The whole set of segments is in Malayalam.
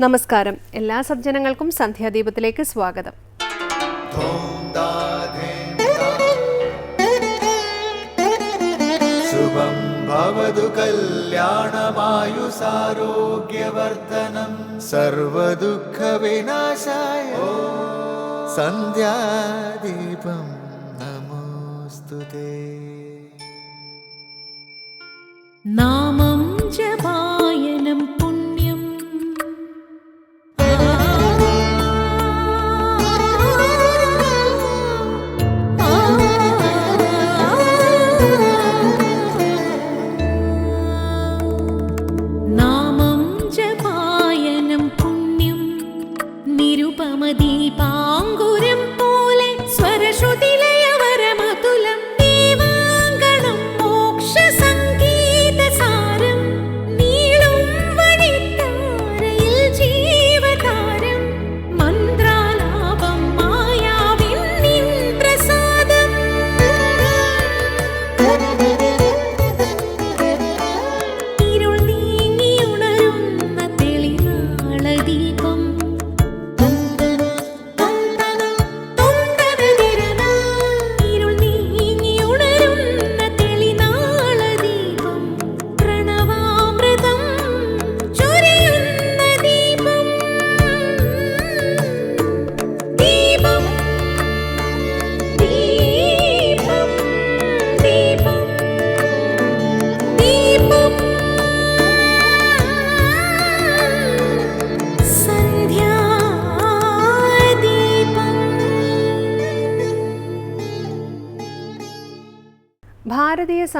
നമസ്കാരം. എല്ലാ സജ്ജനങ്ങൾക്കും സന്ധ്യാദീപത്തിലേക്ക് സ്വാഗതം. ശുഭം ഭവതു കല്യാണമായുസാരോഗ്യവർദ്ധനം. സർവദുഃഖ സന്ധ്യാദീപം നമോസ്തുതേ. നാമ keep on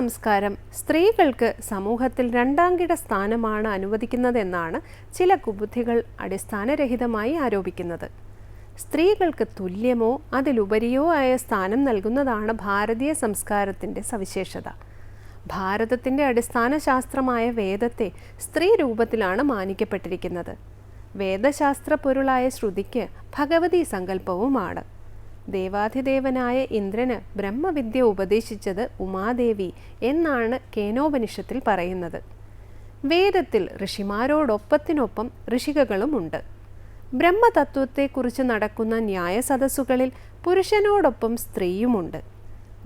സംസ്കാരം സ്ത്രീകൾക്ക് സമൂഹത്തിൽ രണ്ടാംകിട സ്ഥാനമാണ് അനുവദിക്കുന്നതെന്നാണ് ചില കുബുദ്ധികൾ അടിസ്ഥാനരഹിതമായി ആരോപിക്കുന്നത്. സ്ത്രീകൾക്ക് തുല്യമോ അതിലുപരിയോ ആയ സ്ഥാനം നൽകുന്നതാണ് ഭാരതീയ സംസ്കാരത്തിന്റെ സവിശേഷത. ഭാരതത്തിന്റെ അടിസ്ഥാന ശാസ്ത്രമായ വേദത്തെ സ്ത്രീ രൂപത്തിലാണ് മാനിക്കപ്പെട്ടിരിക്കുന്നത്. വേദശാസ്ത്ര പൊരുളായ ശ്രുതിക്ക് ഭഗവതി സങ്കല്പവുമാണ്. ദേവാധിദേവനായ ഇന്ദ്രന് ബ്രഹ്മവിദ്യ ഉപദേശിച്ചത് ഉമാദേവി എന്നാണ് കേനോപനിഷത്തിൽ പറയുന്നത്. വേദത്തിൽ ഋഷിമാരോടൊപ്പത്തിനൊപ്പം ഋഷികകളുമുണ്ട്. ബ്രഹ്മതത്വത്തെക്കുറിച്ച് നടക്കുന്ന ന്യായ സദസ്സുകളിൽ പുരുഷനോടൊപ്പം സ്ത്രീയുമുണ്ട്.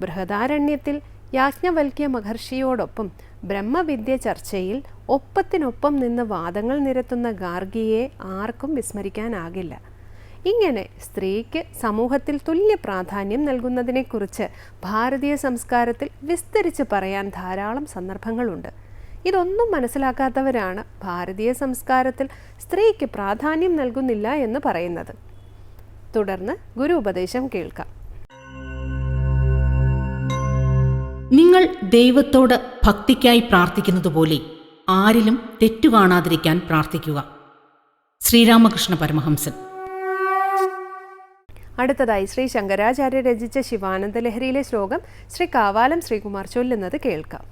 ബൃഹദാരണ്യത്തിൽ യാജ്ഞവൽക്യ മഹർഷിയോടൊപ്പം ബ്രഹ്മവിദ്യ ചർച്ചയിൽ ഒപ്പത്തിനൊപ്പം നിന്ന് വാദങ്ങൾ നിരത്തുന്ന ഗാർഗിയെ ആർക്കും വിസ്മരിക്കാനാകില്ല. ഇങ്ങനെ സ്ത്രീക്ക് സമൂഹത്തിൽ തുല്യ പ്രാധാന്യം നൽകുന്നതിനെക്കുറിച്ച് ഭാരതീയ സംസ്കാരത്തിൽ വിസ്തരിച്ച് പറയാൻ ധാരാളം സന്ദർഭങ്ങളുണ്ട്. ഇതൊന്നും മനസ്സിലാക്കാത്തവരാണ് ഭാരതീയ സംസ്കാരത്തിൽ സ്ത്രീക്ക് പ്രാധാന്യം നൽകുന്നില്ല എന്ന് പറയുന്നത്. തുടർന്ന് ഗുരു ഉപദേശം കേൾക്കാം. നിങ്ങൾ ദൈവത്തോട് ഭക്തിക്കായി പ്രാർത്ഥിക്കുന്നതുപോലെ ആരിലും തെറ്റു കാണാതിരിക്കാൻ പ്രാർത്ഥിക്കുക. ശ്രീരാമകൃഷ്ണ പരമഹംസൻ. അടുത്തതായി ശ്രീ ശങ്കരാചാര്യ രചിച്ച ശിവാനന്ദ ലഹരിയിലെ ശ്ലോകം ശ്രീ കാവാലം ശ്രീകുമാർ ചൊല്ലുന്നത് കേൾക്കാം.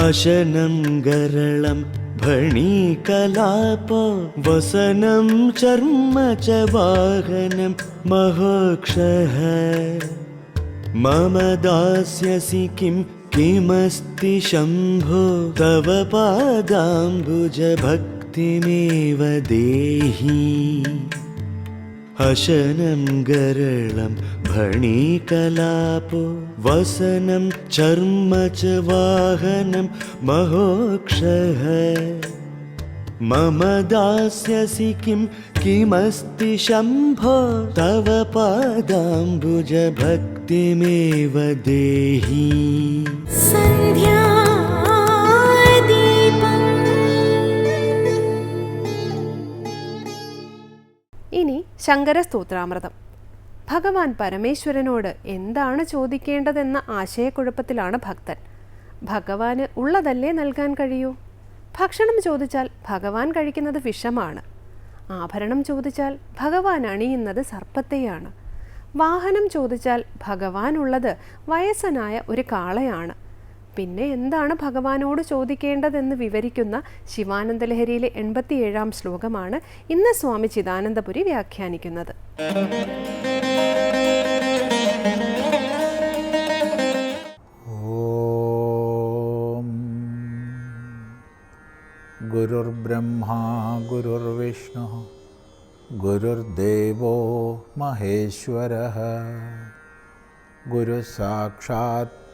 അശനം ഗരളം ഭണീകലാപ വസനം ചർമ്മ ച വാഹനം മഹോക്ഷ മമ ദാസ്യസി കിം കിമസ്തി ശംഭോ തവ പാദാംബുജ ഭക്തി देहि। हशनं गरलं भणीकलापो वसनं चर्म च वाहनं महोक्षः। मम दास्यसि किं किमस्ति शम्भो तव पादाम्बुजभक्तिमेव देहि। ഇനി ശങ്കര സ്തോത്രാമൃതം ഭഗവാൻ പരമേശ്വരനോട് എന്താണ് ചോദിക്കേണ്ടതെന്ന ആശയക്കുഴപ്പത്തിലാണ് ഭക്തൻ. ഭഗവാന് ഉള്ളതല്ലേ നൽകാൻ കഴിയൂ? ഭക്ഷണം ചോദിച്ചാൽ ഭഗവാൻ കഴിക്കുന്നത് വിഷമാണ്. ആഭരണം ചോദിച്ചാൽ ഭഗവാൻ അണിയുന്നത് സർപ്പത്തെയാണ്. വാഹനം ചോദിച്ചാൽ ഭഗവാനുള്ളത് വയസ്സനായ ഒരു കാളയാണ്. പിന്നെ എന്താണ് ഭഗവാനോട് ചോദിക്കേണ്ടതെന്ന് വിവരിക്കുന്ന ശിവാനന്ദലഹരിയിലെ എൺപത്തിയേഴാം ശ്ലോകമാണ് ഇന്ന് സ്വാമി ചിദാനന്ദപുരി വ്യാഖ്യാനിക്കുന്നത്. ഗുരുർബ്രഹ്മാ ഗുരുർവിഷ്ണു ഗുരുദേവോ മഹേശ്വര. ഗുരു സാക്ഷാത്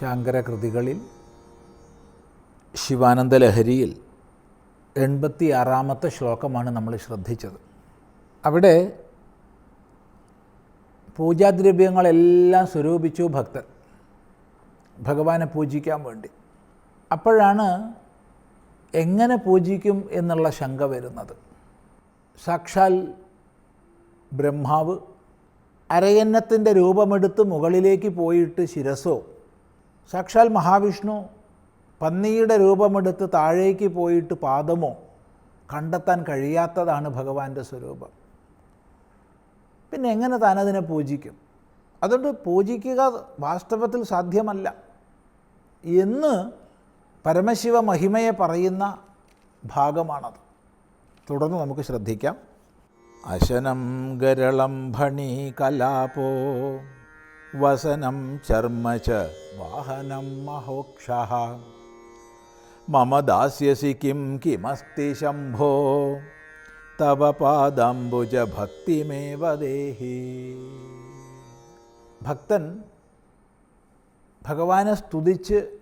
ശങ്കരകൃതികളിൽ ശിവാനന്ദലഹരിയിൽ എൺപത്തി ആറാമത്തെ ശ്ലോകമാണ് നമ്മൾ ശ്രദ്ധിച്ചത്. അവിടെ പൂജാദ്രവ്യങ്ങളെല്ലാം സ്വരൂപിച്ചു ഭക്തൻ ഭഗവാനെ പൂജിക്കാൻ വേണ്ടി. അപ്പോഴാണ് എങ്ങനെ പൂജിക്കും എന്നുള്ള ശങ്ക വരുന്നത്. സാക്ഷാൽ ബ്രഹ്മാവ് അരയന്നത്തിന്റെ രൂപമെടുത്ത് മുകളിലേക്ക് പോയിട്ട് ശിരസോ സാക്ഷാൽ മഹാവിഷ്ണു പന്നിയുടെ രൂപമെടുത്ത് താഴേക്ക് പോയിട്ട് പാദമോ കണ്ടെത്താൻ കഴിയാത്തതാണ് ഭഗവാന്റെ സ്വരൂപം. പിന്നെ എങ്ങനെ താനതിനെ പൂജിക്കും? അതുകൊണ്ട് പൂജിക്കുക വാസ്തവത്തിൽ സാധ്യമല്ല. എന്ന് പരമശിവ മഹിമയെ പറയുന്ന ഭാഗമാണത്. തുടർന്ന് നമുക്ക് ശ്രദ്ധിക്കാം. അശനം ഗരളം ഭണി കലാപോ വസനം ചർമ്മ ച വാഹനം മഹോക്ഷ മമ ദാസ്യസി കിം കിമസ്തി ശംഭോ? തവ പാദംബുജ ഭക്തിമേവ ദേഹി. ഭക്തൻ ഭഗവാനെ സ്തുതിച്ച്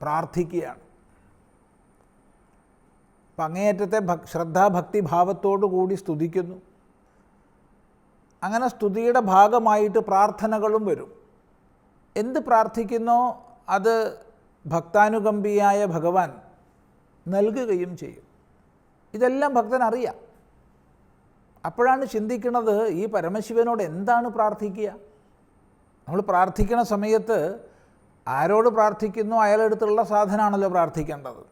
പ്രാർത്ഥിക്കുകയാണ്. അപ്പം അങ്ങേയറ്റത്തെ ഭക് ശ്രദ്ധാഭക്തിഭാവത്തോടു കൂടി സ്തുതിക്കുന്നു. അങ്ങനെ സ്തുതിയുടെ ഭാഗമായിട്ട് പ്രാർത്ഥനകളും വരും. എന്ത് പ്രാർത്ഥിക്കുന്നോ അത് ഭക്താനുകമ്പിയായ ഭഗവാൻ നൽകുകയും ചെയ്യും. ഇതെല്ലാം ഭക്തൻ അറിയാം. അപ്പോഴാണ് ചിന്തിക്കുന്നത് ഈ പരമശിവനോട് എന്താണ് പ്രാർത്ഥിക്കുക? നമ്മൾ പ്രാർത്ഥിക്കുന്ന സമയത്ത് ആരോട് പ്രാർത്ഥിക്കുന്നു? അയാളെടുത്തുള്ള സാധനമാണല്ലോ പ്രാർത്ഥിക്കേണ്ടത്.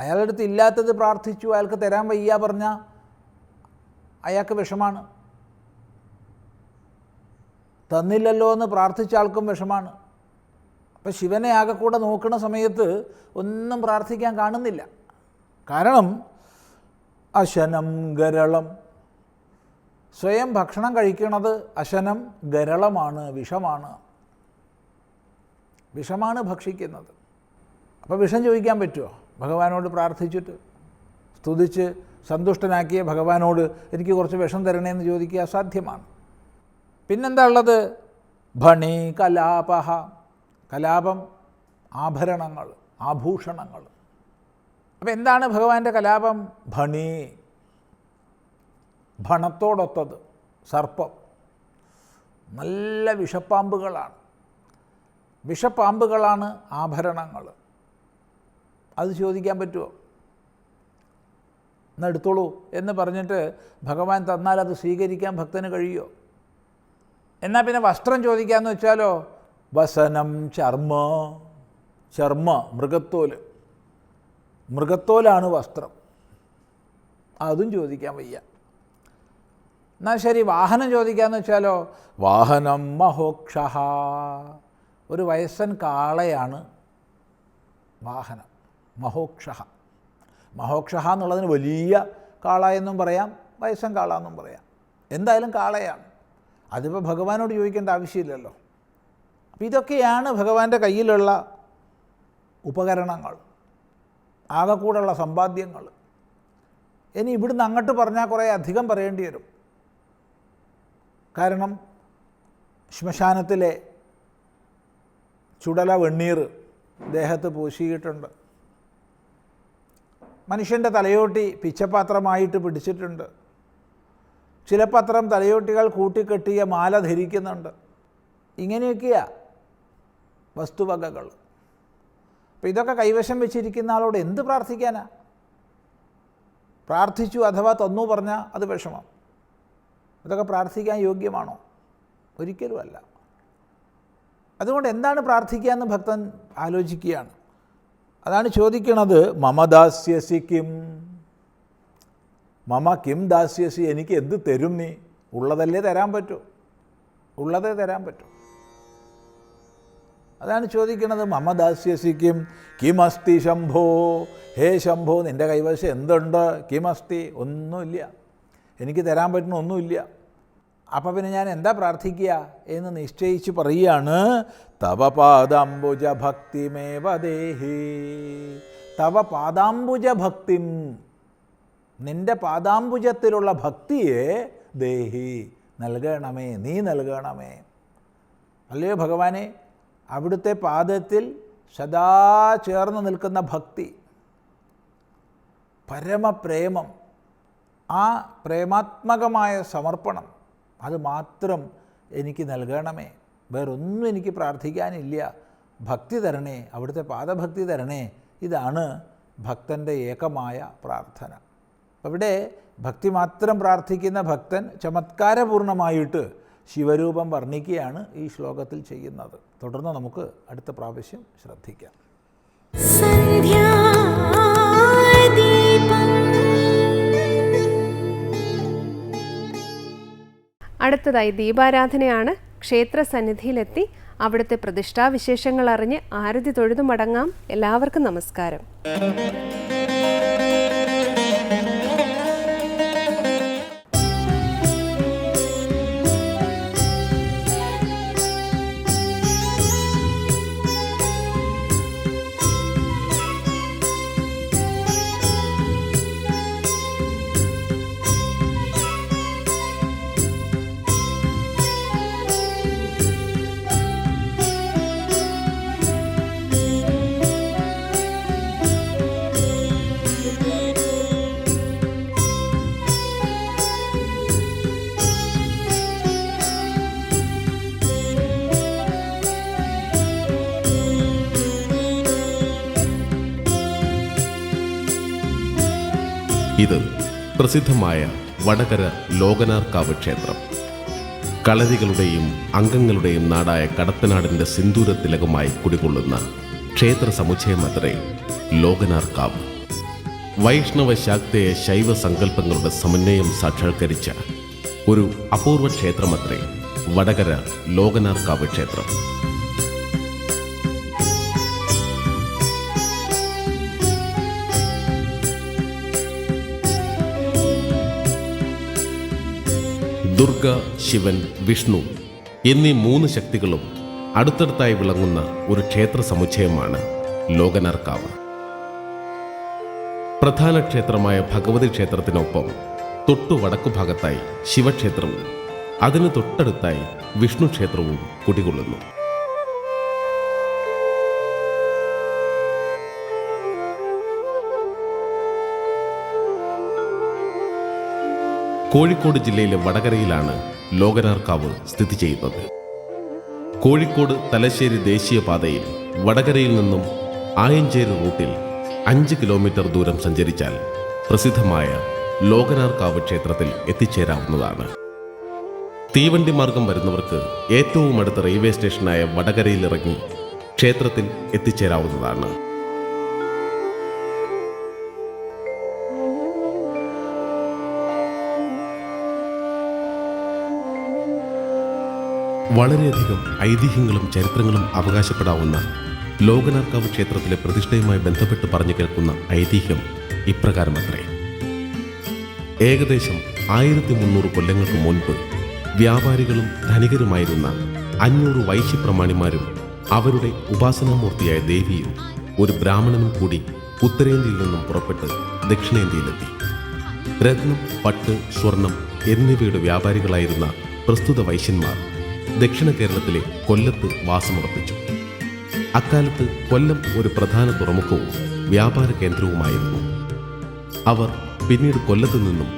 അയാളെടുത്ത് ഇല്ലാത്തത് പ്രാർത്ഥിച്ചു അയാൾക്ക് തരാൻ വയ്യ പറഞ്ഞാൽ അയാൾക്ക് വിഷമാണ്. തന്നില്ലല്ലോ എന്ന് പ്രാർത്ഥിച്ച ആൾക്കും വിഷമാണ്. അപ്പം ശിവനെ ആകെ കൂടെ നോക്കുന്ന സമയത്ത് ഒന്നും പ്രാർത്ഥിക്കാൻ കാണുന്നില്ല. കാരണം അശനം ഗരളം. സ്വയം ഭക്ഷണം കഴിക്കുന്നത് അശനം ഗരളമാണ് വിഷമാണ്. വിഷമാണ് ഭക്ഷിക്കുന്നത്. അപ്പോൾ വിഷം ചോദിക്കാൻ പറ്റുമോ ഭഗവാനോട് പ്രാർത്ഥിച്ചിട്ട് സ്തുതിച്ച് സന്തുഷ്ടനാക്കിയ ഭഗവാനോട് എനിക്ക് കുറച്ച് വിഷം തരണേന്ന് ചോദിക്കുക അസാധ്യമാണ്. പിന്നെന്താ ഉള്ളത് ഭണി കലാപഹ കലാപം ആഭരണങ്ങൾ ആഭൂഷണങ്ങൾ. അപ്പം എന്താണ് ഭഗവാന്റെ കലാപം? ഭണി. ഭണത്തോടൊത്തത് സർപ്പം. നല്ല വിഷപ്പാമ്പുകളാണ്. വിഷപ്പാമ്പുകളാണ് ആഭരണങ്ങൾ. അത് ചോദിക്കാൻ പറ്റുമോ എന്നെടുത്തോളൂ എന്ന് പറഞ്ഞിട്ട് ഭഗവാൻ തന്നാൽ അത് സ്വീകരിക്കാൻ ഭക്തന് കഴിയുമോ എന്നാൽ പിന്നെ വസ്ത്രം ചോദിക്കാമെന്ന് വെച്ചാലോ? വസനം ചർമ്മ ചർമ്മ മൃഗത്തോൽ. മൃഗത്തോലാണ് വസ്ത്രം. അതും ചോദിക്കാൻ വയ്യ. എന്നാൽ ശരി വാഹനം ചോദിക്കാമെന്ന് വെച്ചാലോ? വാഹനം മഹോക്ഷ ഒരു വയസ്സൻ കാളയാണ് വാഹനം. മഹോക്ഷ മഹോക്ഷ എന്നുള്ളതിന് വലിയ കാള എന്നും പറയാം വയസ്സൻ കാള എന്നും പറയാം. എന്തായാലും കാളയാണ്. അതിപ്പോൾ ഭഗവാനോട് ചോദിക്കേണ്ട ആവശ്യമില്ലല്ലോ. അപ്പോൾ ഇതൊക്കെയാണ് ഭഗവാന്റെ കയ്യിലുള്ള ഉപകരണങ്ങൾ. ആകെക്കൂടുള്ള സമ്പാദ്യങ്ങൾ. ഇനി ഇവിടുന്ന് അങ്ങോട്ട് പറഞ്ഞാൽ കുറേ അധികം പറയേണ്ടി വരും. കാരണം ശ്മശാനത്തിലെ ചുടല വെണ്ണീർ ദേഹത്ത് പൂശിയിട്ടുണ്ട്. മനുഷ്യന്റെ തലയോട്ടി പിച്ചപാത്രമായിട്ട് പിടിച്ചിട്ടുണ്ട്. ചിലപ്പോൾ പത്രം തലയോട്ടികൾ കൂട്ടിക്കെട്ടിയ മാല ധരിക്കുന്നുണ്ട്. ഇങ്ങനെയൊക്കെയാ വസ്തുവകകൾ. അപ്പോൾ ഇതൊക്കെ കൈവശം വെച്ചിരിക്കുന്ന ആളോട് എന്ത് പ്രാർത്ഥിക്കാനാ? പ്രാർത്ഥിച്ചു അഥവാ തന്നു പറഞ്ഞാൽ അത് വിഷമം. ഇതൊക്കെ പ്രാർത്ഥിക്കാൻ യോഗ്യമാണോ? ഒരിക്കലുമല്ല. അതുകൊണ്ട് എന്താണ് പ്രാർത്ഥിക്കുക എന്ന് ഭക്തൻ ആലോചിക്കുകയാണ്. അതാണ് ചോദിക്കുന്നത് മമദാസ്യസി കിം? മമ കിം ദാസ്യസി എനിക്ക് എന്ത് തരും നീ? ഉള്ളതല്ലേ തരാൻ പറ്റൂ. ഉള്ളതേ തരാൻ പറ്റൂ. അതാണ് ചോദിക്കുന്നത് മമ ദാസ്യസിക്കും കിമസ്തി ശംഭോ? ഹേ ശംഭോ നിന്റെ കൈവശം എന്തുണ്ട്? കിമസ്തി ഒന്നുമില്ല. എനിക്ക് തരാൻ പറ്റുന്ന ഒന്നുമില്ല. അപ്പം പിന്നെ ഞാൻ എന്താ പ്രാർത്ഥിക്കുക എന്ന് നിശ്ചയിച്ച് പറയുകയാണ് തവ പാദാംബുജ ഭക്തിമേവ തവ പാദാംബുജ ഭക്തിം നിന്റെ പാദാംബുജത്തിലുള്ള ഭക്തിയെ ദേഹി നൽകണമേ നീ നൽകണമേ. അല്ലയോ ഭഗവാനെ അവിടുത്തെ പാദത്തിൽ സദാ ചേർന്ന് നിൽക്കുന്ന ഭക്തി പരമപ്രേമം ആ പ്രേമാത്മകമായ സമർപ്പണം അത് മാത്രം എനിക്ക് നൽകണമേ. വേറൊന്നും എനിക്ക് പ്രാർത്ഥിക്കാനില്ല. ഭക്തി തരണേ അവിടുത്തെ പാദഭക്തി തരണേ ഇതാണ് ഭക്തന്റെ ഏകമായ പ്രാർത്ഥന. ഇവിടെ ഭക്തി മാത്രം പ്രാർത്ഥിക്കുന്ന ഭക്തൻ ചമത്കാരപൂർണമായിട്ട് ശിവരൂപം വർണിക്കുകയാണ് ഈ ശ്ലോകത്തിൽ ചെയ്യുന്നത്. തുടർന്ന് നമുക്ക് അടുത്ത പ്രാവശ്യം ശ്രദ്ധിക്കാം. അടുത്തതായി ദീപാരാധനയാണ് ക്ഷേത്ര സന്നിധിയിലെത്തി അവിടുത്തെ പ്രതിഷ്ഠാവിശേഷങ്ങൾ അറിഞ്ഞ് ആരതി തൊഴുതു മടങ്ങാം എല്ലാവർക്കും നമസ്കാരം. പ്രസിദ്ധമായ വടകര ലോകനാർക്കാവ് ക്ഷേത്രം. കളരികളുടെയും അംഗങ്ങളുടെയും നാടായ കടത്തനാടിന്റെ സിന്ദൂര തിലകമായി കുടികൊള്ളുന്ന ക്ഷേത്ര സമുച്ചയമത്രേ ലോകനാർക്കാവ് വൈഷ്ണവ ശാക്തയെ ശൈവ സങ്കല്പങ്ങളുടെ സമന്വയം സാക്ഷാത്കരിച്ച ഒരു അപൂർവ ക്ഷേത്രമത്രേ വടകര ലോകനാർക്കാവ് ക്ഷേത്രം. ദുർഗ ശിവൻ വിഷ്ണു എന്നീ മൂന്ന് ശക്തികളും അടുത്തടുത്തായി വിളങ്ങുന്ന ഒരു ക്ഷേത്ര സമുച്ചയമാണ് ലോകനാർക്കാവ്. പ്രധാന ക്ഷേത്രമായ ഭഗവതി ക്ഷേത്രത്തിനൊപ്പം തൊട്ടു വടക്കു ഭാഗത്തായി ശിവക്ഷേത്രവും അതിന് തൊട്ടടുത്തായി വിഷ്ണു ക്ഷേത്രവും കുടികൊള്ളുന്നു. കോഴിക്കോട് ജില്ലയിലെ വടകരയിലാണ് ലോകനാർക്കാവ് സ്ഥിതി ചെയ്യുന്നത്. കോഴിക്കോട് തലശ്ശേരി ദേശീയപാതയിൽ വടകരയിൽ നിന്നും ആയഞ്ചേരി റൂട്ടിൽ അഞ്ച് കിലോമീറ്റർ ദൂരം സഞ്ചരിച്ചാൽ പ്രസിദ്ധമായ ലോകനാർക്കാവ് ക്ഷേത്രത്തിൽ എത്തിച്ചേരാവുന്നതാണ്. തീവണ്ടി മാർഗം വരുന്നവർക്ക് ഏറ്റവും അടുത്ത റെയിൽവേ സ്റ്റേഷനായ വടകരയിൽ ഇറങ്ങി ക്ഷേത്രത്തിൽ എത്തിച്ചേരാവുന്നതാണ്. വളരെയധികം ഐതിഹ്യങ്ങളും ചരിത്രങ്ങളും അവകാശപ്പെടാവുന്ന ലോകനാർക്കാവ് ക്ഷേത്രത്തിലെ പ്രതിഷ്ഠയുമായി ബന്ധപ്പെട്ട് പറഞ്ഞു കേൾക്കുന്ന ഐതിഹ്യം ഇപ്രകാരമത്രേ. ഏകദേശം ആയിരത്തി മുന്നൂറ് കൊല്ലങ്ങൾക്ക് മുൻപ് വ്യാപാരികളും ധനികരുമായിരുന്ന അഞ്ഞൂറ് വൈശ്യപ്രമാണിമാരും അവരുടെ ഉപാസനാമൂർത്തിയായ ദേവിയും ഒരു ബ്രാഹ്മണനും കൂടി ഉത്തരേന്ത്യയിൽ നിന്നും പുറപ്പെട്ട് ദക്ഷിണേന്ത്യയിലെത്തി. രത്നം പട്ട് സ്വർണം എന്നിവയുടെ വ്യാപാരികളായിരുന്ന പ്രസ്തുത വൈശ്യന്മാർ ദക്ഷിണ കേരളത്തിലെ കൊല്ലത്ത് വാസമുറപ്പിച്ചു. അക്കാലത്ത് കൊല്ലം ഒരു പ്രധാന തുറമുഖവും വ്യാപാര കേന്ദ്രവുമായിരുന്നു. അവർ പിന്നീട് കൊല്ലത്തു നിന്നും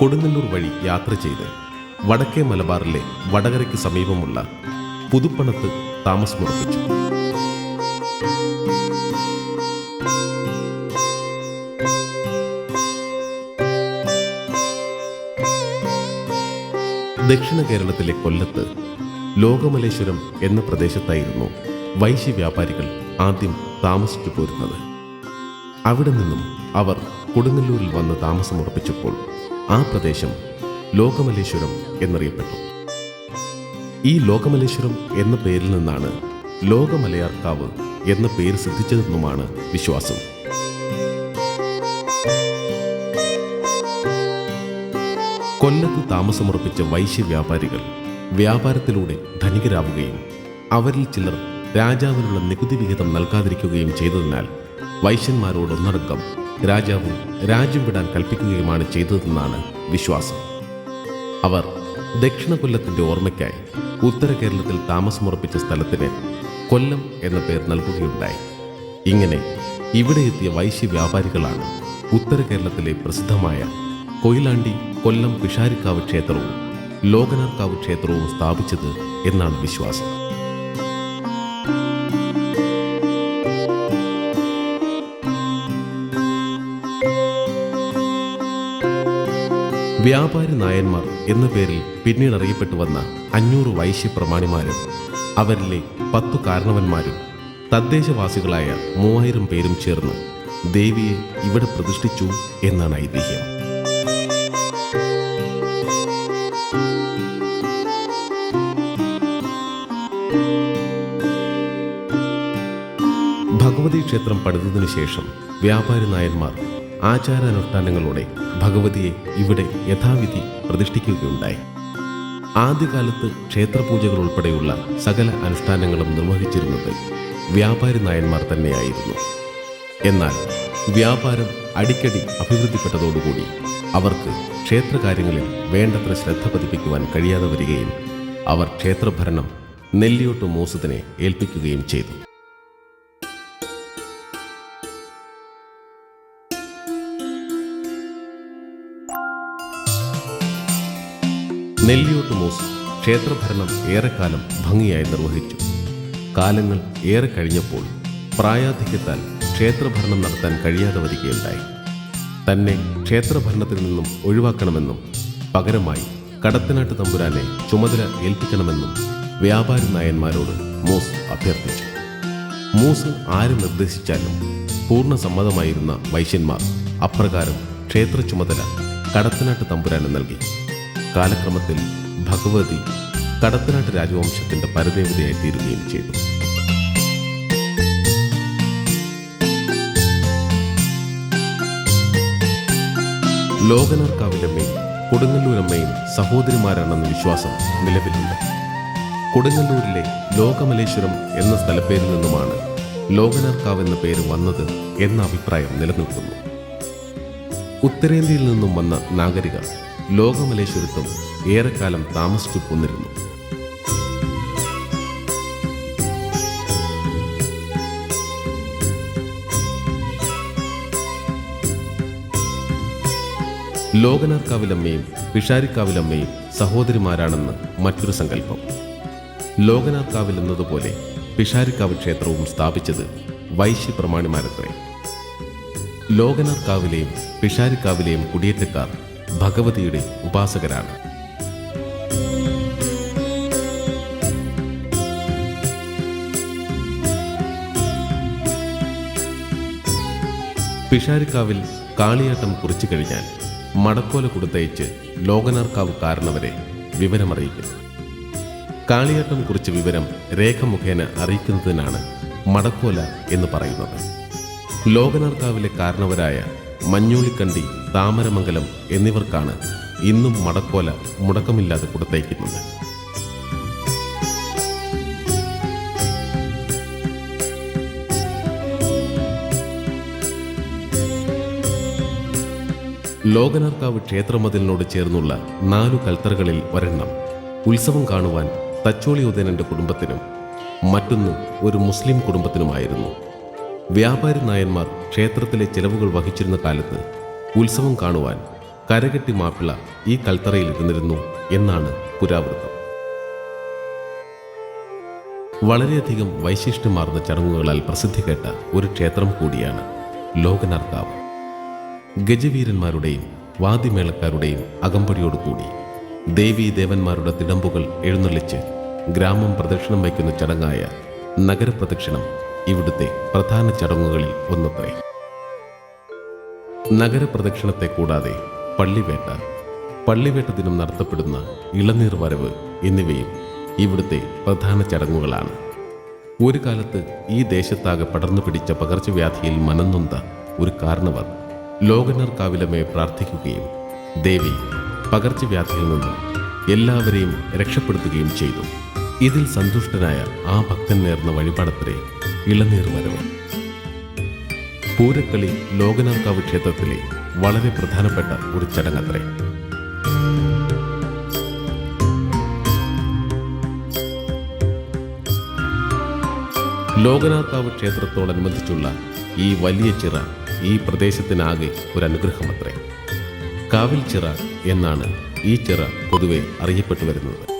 കൊടുങ്ങല്ലൂർ വഴി യാത്ര ചെയ്ത് വടക്കേ മലബാറിലെ വടകരയ്ക്ക് സമീപമുള്ള പുതുപ്പണത്ത് താമസമുറപ്പിച്ചു. ദക്ഷിണ കേരളത്തിലെ കൊല്ലത്ത് ലോകമലേശ്വരം എന്ന പ്രദേശത്തായിരുന്നു വൈശ്യ വ്യാപാരികൾ ആദ്യം താമസിച്ചു പോരുന്നത്. അവിടെ നിന്നും അവർ കൊടുങ്ങല്ലൂരിൽ വന്ന് താമസമുറപ്പിച്ചപ്പോൾ ആ പ്രദേശം ലോകമലേശ്വരം എന്നറിയപ്പെട്ടു. ഈ ലോകമലേശ്വരം എന്ന പേരിൽ നിന്നാണ് ലോകമലയാർക്കാവ് എന്ന പേര് സിദ്ധിച്ചതെന്നുമാണ് വിശ്വാസം. കൊല്ലത്ത് താമസമുറപ്പിച്ച വൈശ്യ വ്യാപാരികൾ വ്യാപാരത്തിലൂടെ ധനികരാവുകയും അവരിൽ ചിലർ രാജാവിനുള്ള നികുതി വിഹിതം നൽകാതിരിക്കുകയും ചെയ്തതിനാൽ വൈശ്യന്മാരോടൊന്നടക്കം രാജാവ് രാജ്യം വിടാൻ കൽപ്പിക്കുകയുമാണ് ചെയ്തതെന്നാണ് വിശ്വാസം. അവർ ദക്ഷിണ കൊല്ലത്തിന്റെ ഓർമ്മയ്ക്കായി ഉത്തര കേരളത്തിൽ താമസമുറപ്പിച്ച സ്ഥലത്തിന് കൊല്ലം എന്ന പേര് നൽകുകയുണ്ടായി. ഇങ്ങനെ ഇവിടെ എത്തിയ വൈശ്യ വ്യാപാരികളാണ് ഉത്തര കേരളത്തിലെ പ്രസിദ്ധമായ കൊയിലാണ്ടി കൊല്ലം പിഷാരിക്കാവ് ക്ഷേത്രവും ലോകനാർക്കാവ് ക്ഷേത്രവും സ്ഥാപിച്ചത് എന്നാണ് വിശ്വാസം. വ്യാപാരി നായന്മാർ എന്ന പേരിൽ പിന്നീട് അറിയപ്പെട്ടു വന്ന അഞ്ഞൂറ് വൈശ്യ പ്രമാണിമാരും അവരിലെ പത്തു കാരണവന്മാരും തദ്ദേശവാസികളായ മൂവായിരം പേരും ചേർന്ന് ദേവിയെ ഇവിടെ പ്രതിഷ്ഠിച്ചു എന്നാണ് ഐതിഹ്യം. ക്ഷേത്രം പണിതതിനു ശേഷം വ്യാപാരി നായന്മാർ ആചാരാനുഷ്ഠാനങ്ങളോടെ ഭഗവതിയെ ഇവിടെ യഥാവിധി പ്രതിഷ്ഠിക്കുകയുണ്ടായി. ആദ്യകാലത്ത് ക്ഷേത്രപൂജകൾ ഉൾപ്പെടെയുള്ള സകല അനുഷ്ഠാനങ്ങളും നിർവഹിച്ചിരുന്നത് വ്യാപാരി നായന്മാർ തന്നെയായിരുന്നു. എന്നാൽ വ്യാപാരം അടിക്കടി അഭിവൃദ്ധിപ്പെട്ടതോടുകൂടി അവർക്ക് ക്ഷേത്രകാര്യങ്ങളിൽ വേണ്ടത്ര ശ്രദ്ധ പതിപ്പിക്കുവാൻ കഴിയാതെ വരികയും അവർ ക്ഷേത്രഭരണം നെല്ലിയോട്ട് മൂസത്തിനെ ഏൽപ്പിക്കുകയും ചെയ്തു. നെല്ലിയോട്ട് മൂസ് ക്ഷേത്രഭരണം ഏറെക്കാലം ഭംഗിയായി നിർവഹിച്ചു. കാലങ്ങൾ ഏറെ കഴിഞ്ഞപ്പോൾ പ്രായാധിക്യത്താൽ ക്ഷേത്രഭരണം നടത്താൻ കഴിയാതെ വരികയുണ്ടായി. തന്നെ ക്ഷേത്രഭരണത്തിൽ നിന്നും ഒഴിവാക്കണമെന്നും പകരമായി കടത്തനാട്ട് തമ്പുരാനെ ചുമതല ഏൽപ്പിക്കണമെന്നും വ്യാപാരി നായന്മാരോട് മൂസ് അഭ്യർത്ഥിച്ചു. മൂസ് ആര് നിർദ്ദേശിച്ചാലും പൂർണ സമ്മതമായിരുന്ന വൈശ്യന്മാർ അപ്രകാരം ക്ഷേത്ര ചുമതല കടത്തനാട്ട് തമ്പുരാന് നൽകി. കാലക്രമത്തിൽ ഭഗവതി കടത്തനാട്ട് രാജവംശത്തിന്റെ പരദേവതയായി തീരുകയും ചെയ്തു. ലോകനാർക്കാവിലമ്മയും കൊടുങ്ങല്ലൂരമ്മയും സഹോദരിമാരാണെന്ന വിശ്വാസം നിലവിലുണ്ട്. കൊടുങ്ങല്ലൂരിലെ ലോകമലേശ്വരം എന്ന സ്ഥലപ്പേരിൽ നിന്നുമാണ് ലോകനാർക്കാവ് എന്ന പേര് വന്നത് എന്ന അഭിപ്രായം നിലനിൽക്കുന്നു. ഉത്തരേന്ത്യയിൽ നിന്നും വന്ന നാഗരികർ ലോകമലേശ്വരത്തും ഏറെക്കാലം താമസിച്ചു പോന്നിരുന്നു ലോകനാർക്കാവിലമ്മയും പിഷാരിക്കാവിലമ്മയും സഹോദരിമാരാണെന്ന് മറ്റൊരു സങ്കല്പം. ലോകനാർക്കാവിൽ എന്നതുപോലെ പിഷാരിക്കാവ് ക്ഷേത്രവും സ്ഥാപിച്ചത് വൈശ്യ പ്രമാണിമാരത്രേ ലോകനാർക്കാവിലെയും പിഷാരിക്കാവിലെയും കുടിയേറ്റക്കാർ ഭഗവതിയുടെ ഉപാസകരാണ്. പിഷാരിക്കാവിൽ കാളിയാട്ടം കുറിച്ചു കഴിഞ്ഞാൽ മടക്കോല കൊടുത്തയച്ച് ലോകനാർക്കാവ് കാരണവരെ വിവരമറിയിക്കും. കാളിയാട്ടം കുറിച്ച് വിവരം രേഖ മുഖേന അറിയിക്കുന്നതിനാണ് മടക്കോല എന്ന് പറയുന്നത്. ലോകനാർക്കാവിലെ കാരണവരായ മഞ്ഞൂളിക്കണ്ടി താമരമംഗലം എന്നിവർക്കാണ് ഇന്നും മടക്കോല മുടക്കമില്ലാതെ കൊടുത്തയക്കുന്നത്. ലോകനാർക്കാവ് ക്ഷേത്രമതിലിനോട് ചേർന്നുള്ള നാലു കൽത്തറകളിൽ ഒരെണ്ണം ഉത്സവം കാണുവാൻ തച്ചോളി ഉദയനന്റെ കുടുംബത്തിനും മറ്റൊന്ന് ഒരു മുസ്ലിം കുടുംബത്തിനുമായിരുന്നു. വ്യാപാരി നായന്മാർ ക്ഷേത്രത്തിലെ ചെലവുകൾ വഹിച്ചിരുന്ന കാലത്ത് ഉത്സവം കാണുവാൻ കരകെട്ടി മാപ്പിള ഈ കൽത്തറയിൽ ഇരുന്നിരുന്നു എന്നാണ് പുരാവൃത്തം. വളരെയധികം വൈശിഷ്ട്യമാർന്ന ചടങ്ങുകളാൽ പ്രസിദ്ധി കേട്ട ഒരു ക്ഷേത്രം കൂടിയാണ് ലോകനാർക്കാവ്. ഗജവീരന്മാരുടെയും വാദ്യമേളക്കാരുടെയും അകമ്പടിയോടുകൂടി ദേവീ ദേവന്മാരുടെ തിടമ്പുകൾ എഴുന്നള്ളിച്ച് ഗ്രാമം പ്രദക്ഷിണം വയ്ക്കുന്ന ചടങ്ങായ നഗരപ്രദക്ഷിണം ഇവിടുത്തെ പ്രധാന ചടങ്ങുകളിൽ ഒന്നത്രേ. നഗരപ്രദക്ഷിണത്തെ കൂടാതെ പള്ളിവേട്ട പള്ളിവേട്ട ദിനം നടത്തപ്പെടുന്ന ഇളനീർ വരവ് എന്നിവയും ഇവിടുത്തെ പ്രധാന ചടങ്ങുകളാണ്. ഒരു കാലത്ത് ഈ ദേശത്താകെ പടർന്നു പിടിച്ച പകർച്ചവ്യാധിയിൽ മനംനൊന്ത ഒരു കാരണവർ ലോകനർ പ്രാർത്ഥിക്കുകയും ദേവി പകർച്ചവ്യാധിയിൽ നിന്നും എല്ലാവരെയും രക്ഷപ്പെടുത്തുകയും ചെയ്തു. ഇതിൽ സന്തുഷ്ടനായ ആ ഭക്തൻ നേർന്ന വഴിപാടത്തിലെ ഇളനീർ വരവ്. പൂരക്കളി ലോകനാർക്കാവ് ക്ഷേത്രത്തിലെ വളരെ പ്രധാനപ്പെട്ട ഒരു ചടങ്ങത്രേ. ലോകനാർക്കാവ് ക്ഷേത്രത്തോടനുബന്ധിച്ചുള്ള ഈ വലിയ ചിറ ഈ പ്രദേശത്തിനാകെ ഒരു അനുഗ്രഹമത്രേ കാവിൽ ചിറ എന്നാണ് ഈ ചിറ പൊതുവെ അറിയപ്പെട്ടു വരുന്നത്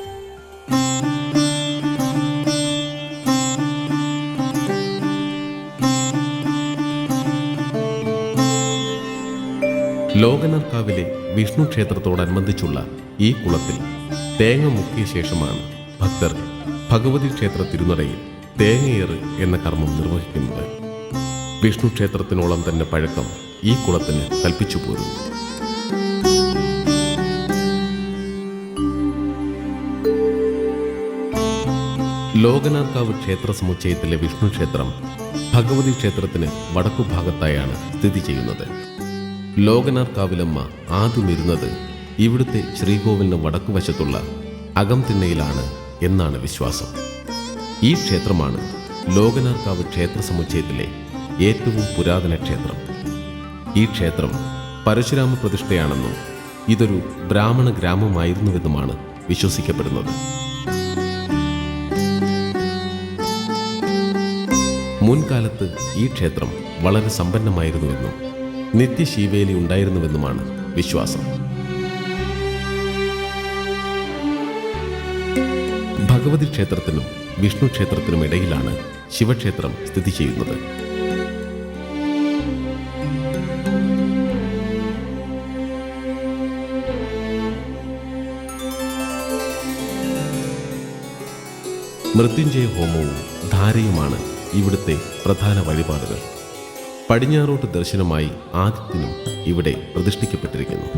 ലോകനർക്കാവിലെ വിഷ്ണു ക്ഷേത്രത്തോടനുബന്ധിച്ചുള്ള ഈ കുളത്തിൽ തേങ്ങ മുക്കിയ ശേഷമാണ് ഭക്തർ ഭഗവതി ക്ഷേത്ര തിരുനടയിൽ തേങ്ങയേറ് എന്ന കർമ്മം നിർവഹിക്കുന്നത്. വിഷ്ണു ക്ഷേത്രത്തിനോളം തന്നെ പഴക്കം ഈ കുളത്തിന് കൽപ്പിച്ചു പോരും. ലോകനാർക്കാവ് ക്ഷേത്ര സമുച്ചയത്തിലെ വിഷ്ണു ക്ഷേത്രം ഭഗവതി ക്ഷേത്രത്തിന് വടക്കുഭാഗത്തായാണ് സ്ഥിതി ചെയ്യുന്നത്. ലോകനാർക്കാവിലമ്മ ആദ്യം ഇരുന്നത് ഇവിടുത്തെ ശ്രീകോവിലിന് വടക്കുവശത്തുള്ള അകംതിണ്ണയിലാണ് എന്നാണ് വിശ്വാസം. ഈ ക്ഷേത്രമാണ് ലോകനാർക്കാവ് ക്ഷേത്ര സമുച്ചയത്തിലെ ഏറ്റവും പുരാതന ക്ഷേത്രം. ഈ ക്ഷേത്രം പരശുരാമ പ്രതിഷ്ഠയാണെന്നും ഇതൊരു ബ്രാഹ്മണ ഗ്രാമമായിരുന്നുവെന്നുമാണ് വിശ്വസിക്കപ്പെടുന്നത്. മുൻകാലത്ത് ഈ ക്ഷേത്രം വളരെ സമ്പന്നമായിരുന്നുവെന്നും നിത്യശീവേലി ഉണ്ടായിരുന്നുവെന്നുമാണ് വിശ്വാസം. ഭഗവതി ക്ഷേത്രത്തിനും വിഷ്ണു ക്ഷേത്രത്തിനും ഇടയിലാണ് ശിവക്ഷേത്രം സ്ഥിതി ചെയ്യുന്നത്. മൃത്യുഞ്ജയ ഹോമവും ധാരയുമാണ് ഇവിടുത്തെ പ്രധാന വഴിപാടുകൾ. പടിഞ്ഞാറോട്ട് ദർശനമായി ആദിത്യനും ഇവിടെ പ്രതിഷ്ഠിക്കപ്പെട്ടിരിക്കുന്നു.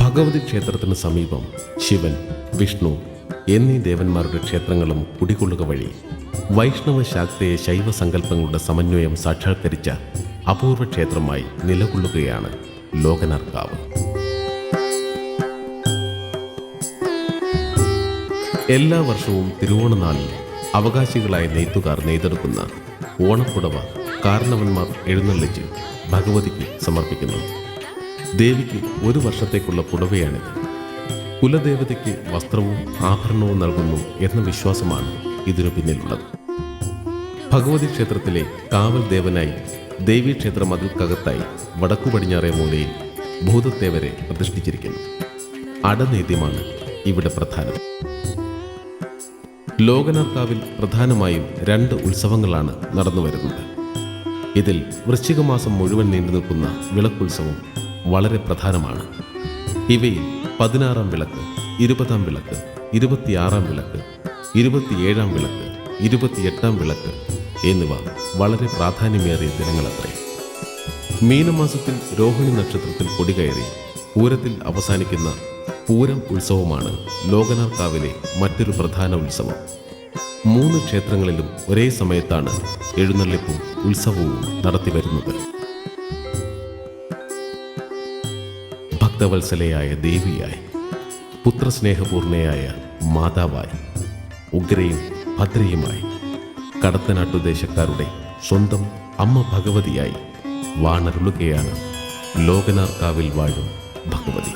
ഭഗവതി ക്ഷേത്രത്തിന് സമീപം ശിവൻ വിഷ്ണു എന്നീ ദേവന്മാരുടെ ക്ഷേത്രങ്ങളും കുടികൊള്ളുക വഴി വൈഷ്ണവ ശാക്തയെ ശൈവ സങ്കല്പങ്ങളുടെ സമന്വയം സാക്ഷാത്കരിച്ച അപൂർവ ക്ഷേത്രമായി നിലകൊള്ളുകയാണ് ലോകനാർക്കാവ്. എല്ലാ വർഷവും തിരുവോണനാളിൽ അവകാശികളായ നെയ്ത്തുകാർ നെയ്തെടുക്കുന്ന ഓണപ്പുടവ കാരണവന്മാർ എഴുന്നള്ളിച്ച് ഭഗവതിക്ക് സമർപ്പിക്കുന്നു. ദേവിക്ക് ഒരു വർഷത്തേക്കുള്ള പുടവയാണിത്. കുലദേവതയ്ക്ക് വസ്ത്രവും ആഭരണവും നൽകുന്നു എന്ന വിശ്വാസമാണ് ഇതിനു പിന്നിലുള്ളത്. ഭഗവതി ക്ഷേത്രത്തിലെ കാവൽ ദേവനായി ദേവീക്ഷേത്ര മതിൽക്കകത്തായി വടക്കു പടിഞ്ഞാറേ മൂലയിൽ ഭൂതത്തേവരെ പ്രതിഷ്ഠിച്ചിരിക്കുന്നു. അടനേദ്യമാണ് ഇവിടെ പ്രധാനം. ലോകനാർക്കാവിൽ പ്രധാനമായും രണ്ട് ഉത്സവങ്ങളാണ് നടന്നു വരുന്നത്. ഇതിൽ വൃശ്ചികമാസം മുഴുവൻ നീണ്ടു നിൽക്കുന്ന വിളക്കുത്സവം വളരെ പ്രധാനമാണ്. ഇവയിൽ പതിനാറാം വിളക്ക് ഇരുപതാം വിളക്ക് ഇരുപത്തിയാറാം വിളക്ക് ഇരുപത്തിയേഴാം വിളക്ക് ഇരുപത്തിയെട്ടാം വിളക്ക് എന്നിവ വളരെ പ്രാധാന്യമേറിയ ദിനങ്ങളത്രേ. മീനമാസത്തിൽ രോഹിണി നക്ഷത്രത്തിൽ കൊടികയറി പൂരത്തിൽ അവസാനിക്കുന്ന പൂരം ഉത്സവമാണ് ലോകനാർക്കാവിലെ മറ്റൊരു പ്രധാന ഉത്സവം. മൂന്ന് ക്ഷേത്രങ്ങളിലും ഒരേ സമയത്താണ് എഴുന്നള്ളിപ്പും ഉത്സവവും നടത്തിവരുന്നത്. ഭക്തവത്സലയായ ദേവിയായി പുത്രസ്നേഹപൂർണയായ മാതാവായി ഉഗ്രയും ഭദ്രയുമായി കടത്തനാട്ടുദേശക്കാരുടെ സ്വന്തം അമ്മ ഭഗവതിയായി വാണരുളുകയാണ് ലോകനാർക്കാവിൽ വാഴും ഭഗവതി.